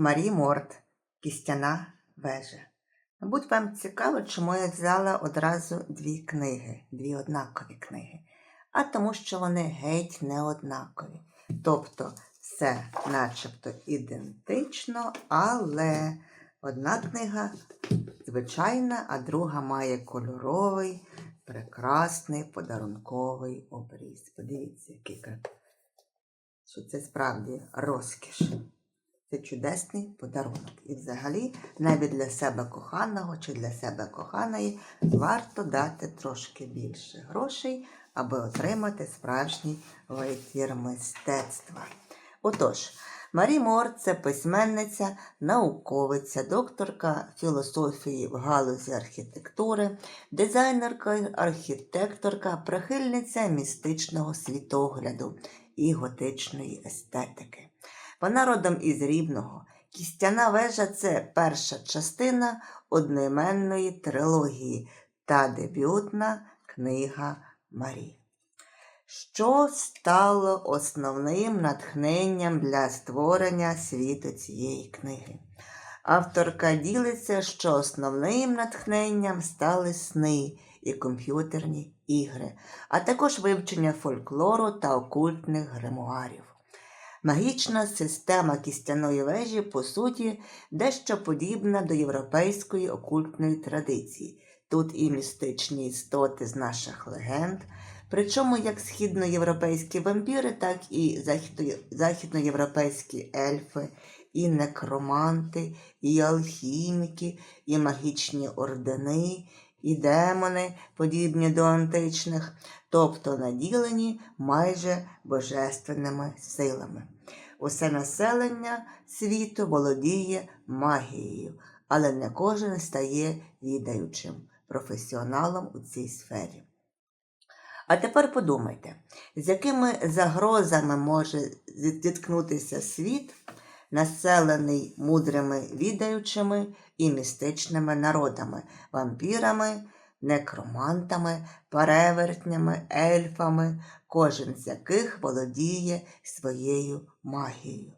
Марі Морт, Кістяна вежа. Мабуть, вам цікаво, чому я взяла одразу дві книги, дві однакові книги. А тому, що вони геть не однакові. Тобто все начебто ідентично, але одна книга звичайна, а друга має кольоровий, прекрасний подарунковий обріз. Подивіться, який що це справді розкіш. Це чудесний подарунок. І взагалі, навіть для себе коханого чи для себе коханої варто дати трошки більше грошей, аби отримати справжній витвір мистецтва. Отож, Марі Мор це письменниця, науковиця, докторка філософії в галузі архітектури, дизайнерка, архітекторка, прихильниця містичного світогляду і готичної естетики. Вона родом із Рівного. Кістяна вежа це перша частина одноіменної трилогії та дебютна книга Марі. Що стало основним натхненням для створення світу цієї книги? Авторка ділиться, що основним натхненням стали сни і комп'ютерні ігри, а також вивчення фольклору та окультних гримуарів. Магічна система кістяної вежі, по суті, дещо подібна до європейської окультної традиції. Тут і містичні істоти з наших легенд, причому як східноєвропейські вампіри, так і західноєвропейські ельфи, і некроманти, і алхіміки, і магічні ордени, і демони, подібні до античних, тобто наділені майже божественними силами. Усе населення світу володіє магією, але не кожен стає відаючим професіоналом у цій сфері. А тепер подумайте, з якими загрозами може зіткнутися світ, населений мудрими відаючими і містичними народами, вампірами, некромантами, перевертнями, ельфами, кожен з яких володіє своєю магією.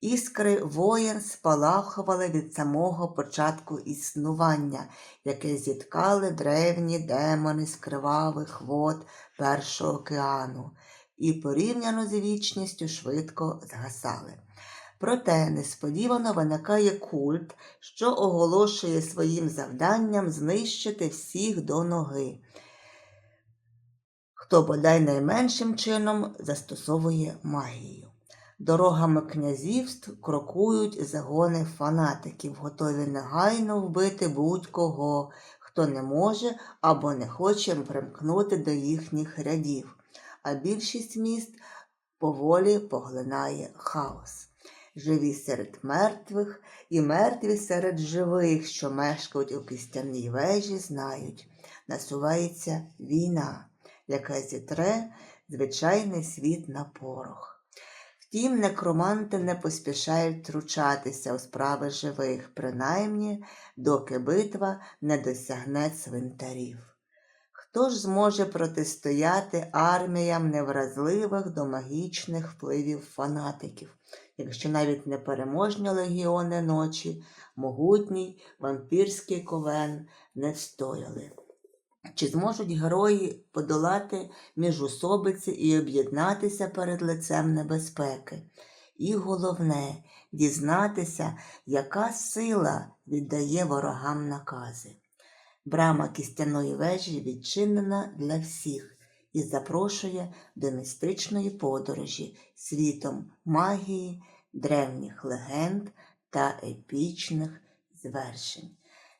Іскри воєн спалахували від самого початку існування, яке зіткали древні демони з кривавих вод Першого океану, і порівняно з вічністю швидко згасали. Проте несподівано виникає культ, що оголошує своїм завданням знищити всіх до ноги, хто бодай найменшим чином застосовує магію. Дорогами князівств крокують загони фанатиків, готові негайно вбити будь-кого, хто не може або не хоче примкнути до їхніх рядів, а більшість міст поволі поглинає хаос. Живі серед мертвих і мертві серед живих, що мешкають у кістяній вежі, знають, насувається війна, яка зітре звичайний світ на порох. Втім, некроманти не поспішають втручатися у справи живих, принаймні, доки битва не досягне цвинтарів. Хто ж зможе протистояти арміям невразливих до магічних впливів фанатиків, якщо навіть непереможні легіони ночі, могутній вампірський ковен не встояли? Чи зможуть герої подолати міжусобиці і об'єднатися перед лицем небезпеки? І головне дізнатися, яка сила віддає ворогам накази. Брама кістяної вежі відчинена для всіх і запрошує до містичної подорожі світом магії, древніх легенд та епічних звершень.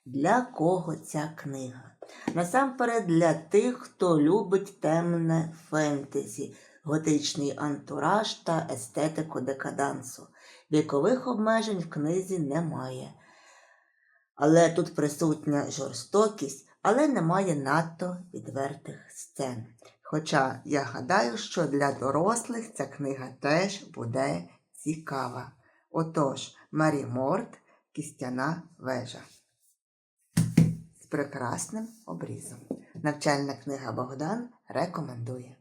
Для кого ця книга? Насамперед для тих, хто любить темне фентезі, готичний антураж та естетику декадансу. Вікових обмежень в книзі немає. Але тут присутня жорстокість, але немає надто відвертих сцен. Хоча я гадаю, що для дорослих ця книга теж буде цікава. Отож, Марі Морт, Кістяна вежа з прекрасним обрізом. Навчальна книга Богдан рекомендує.